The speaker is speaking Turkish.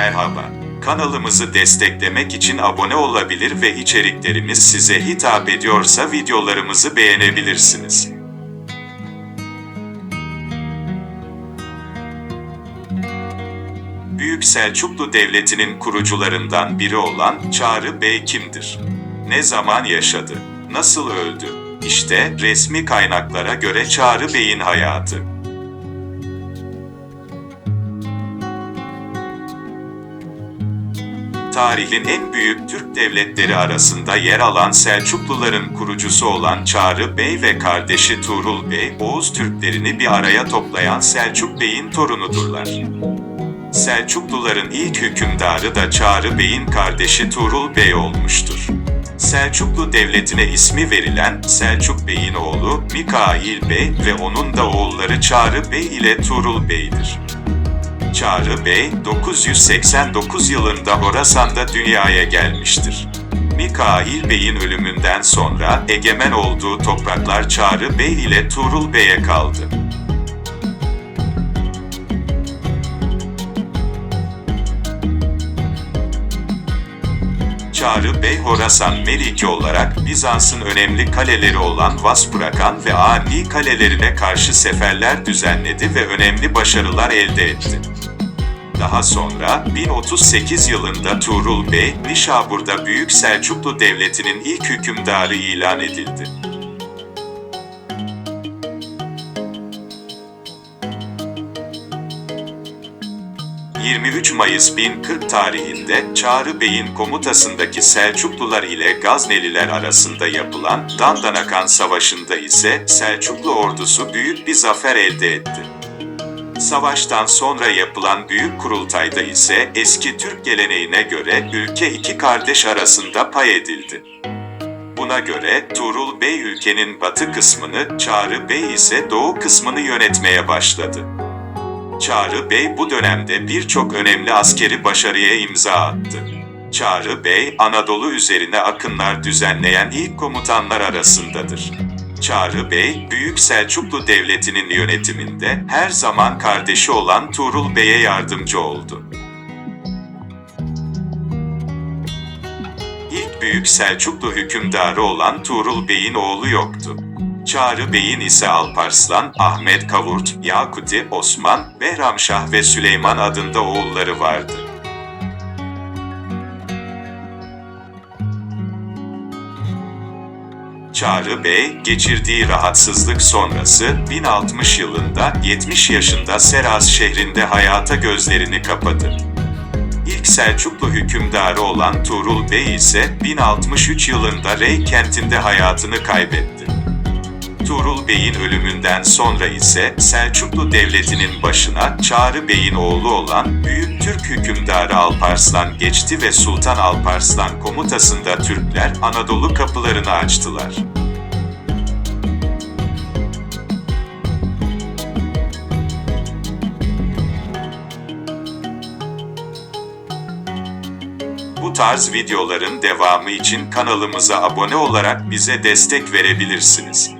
Merhaba. Kanalımızı desteklemek için abone olabilir ve içeriklerimiz size hitap ediyorsa videolarımızı beğenebilirsiniz. Büyük Selçuklu Devleti'nin kurucularından biri olan Çağrı Bey kimdir? Ne zaman yaşadı? Nasıl öldü? İşte resmi kaynaklara göre Çağrı Bey'in hayatı. Tarihin en büyük Türk devletleri arasında yer alan Selçukluların kurucusu olan Çağrı Bey ve kardeşi Tuğrul Bey, Oğuz Türklerini bir araya toplayan Selçuk Bey'in torunudurlar. Selçukluların ilk hükümdarı da Çağrı Bey'in kardeşi Tuğrul Bey olmuştur. Selçuklu Devleti'ne ismi verilen Selçuk Bey'in oğlu Mikail Bey ve onun da oğulları Çağrı Bey ile Tuğrul Bey'dir. Çağrı Bey, 989 yılında Horasan'da dünyaya gelmiştir. Mikail Bey'in ölümünden sonra egemen olduğu topraklar Çağrı Bey ile Tuğrul Bey'e kaldı. Çağrı Bey Horasan Meliki olarak Bizans'ın önemli kaleleri olan Vaspurakan ve Ani kalelerine karşı seferler düzenledi ve önemli başarılar elde etti. Daha sonra 1038 yılında Tuğrul Bey, Nişabur'da Büyük Selçuklu Devleti'nin ilk hükümdarı ilan edildi. ...23 Mayıs 1040 tarihinde Çağrı Bey'in komutasındaki Selçuklular ile Gazneliler arasında yapılan Dandanakan Savaşı'nda ise Selçuklu ordusu büyük bir zafer elde etti. Savaştan sonra yapılan büyük kurultayda ise eski Türk geleneğine göre ülke iki kardeş arasında pay edildi. Buna göre Tuğrul Bey ülkenin batı kısmını, Çağrı Bey ise doğu kısmını yönetmeye başladı. Çağrı Bey bu dönemde birçok önemli askeri başarıya imza attı. Çağrı Bey, Anadolu üzerine akınlar düzenleyen ilk komutanlar arasındadır. Çağrı Bey, Büyük Selçuklu Devleti'nin yönetiminde her zaman kardeşi olan Tuğrul Bey'e yardımcı oldu. İlk Büyük Selçuklu hükümdarı olan Tuğrul Bey'in oğlu yoktu. Çağrı Bey'in ise Alparslan, Ahmet Kavurt, Yakuti, Osman, Behramşah ve Süleyman adında oğulları vardı. Çağrı Bey, geçirdiği rahatsızlık sonrası 1060 yılında 70 yaşında Seraz şehrinde hayata gözlerini kapadı. İlk Selçuklu hükümdarı olan Tuğrul Bey ise 1063 yılında Rey kentinde hayatını kaybetti. Tuğrul Bey'in ölümünden sonra ise Selçuklu Devleti'nin başına Çağrı Bey'in oğlu olan Büyük Türk hükümdarı Alparslan geçti ve Sultan Alparslan komutasında Türkler Anadolu kapılarını açtılar. Bu tarz videoların devamı için kanalımıza abone olarak bize destek verebilirsiniz.